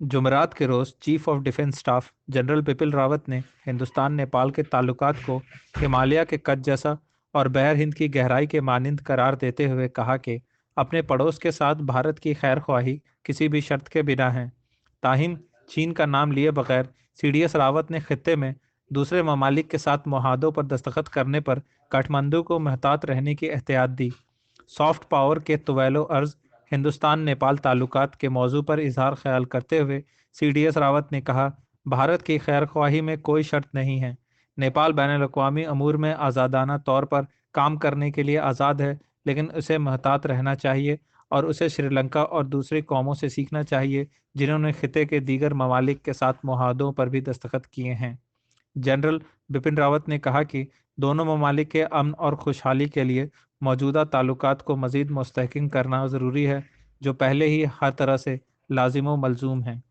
जुमेरात के रोज़ chief of defence staff general Bipin Rawat ने हिंदुस्तान, नेपाल के ताल्लुकात को हिमालय के कद जैसा और बहर हिंद की गहराई के मानिंद करार देते हुए कहा कि अपने पड़ोस के साथ भारत की खैर ख्वाही किसी भी शर्त के बिना है। ताहिम चीन का नाम लिए बगैर सीडीएस रावत ने खत्े में दूसरे ममालिक के साथ मुहादों पर दस्तखत करने पर काठमांडू को महतात रहने की एहतियात दी। सॉफ्ट पावर के तवैलो अर्ज़ हिंदुस्तान नेपाल ताल्लुकात के मौजू पर इजहार ख्याल करते हुए सी डी एस रावत ने कहा, भारत की खैर ख्वाही में कोई शर्त नहीं है। नेपाल बैन अवी अमूर में आज़ादाना तौर पर काम करने के लिए आज़ाद है, लेकिन उसे महतात रहना चाहिए और उसे श्रीलंका और दूसरी कौमों से सीखना चाहिए, जिन्होंने खत्े के दीगर ममालिक के साथ मुहादों पर भी दस्तखत किए हैं। जनरल बिपिन रावत ने कहा कि दोनों ममालिक के अमन और खुशहाली के लिए मौजूदा ताल्लुकात को मज़ीद मस्तकम करना ज़रूरी है, जो पहले ही हर तरह से लाजिम मलजूम हैं।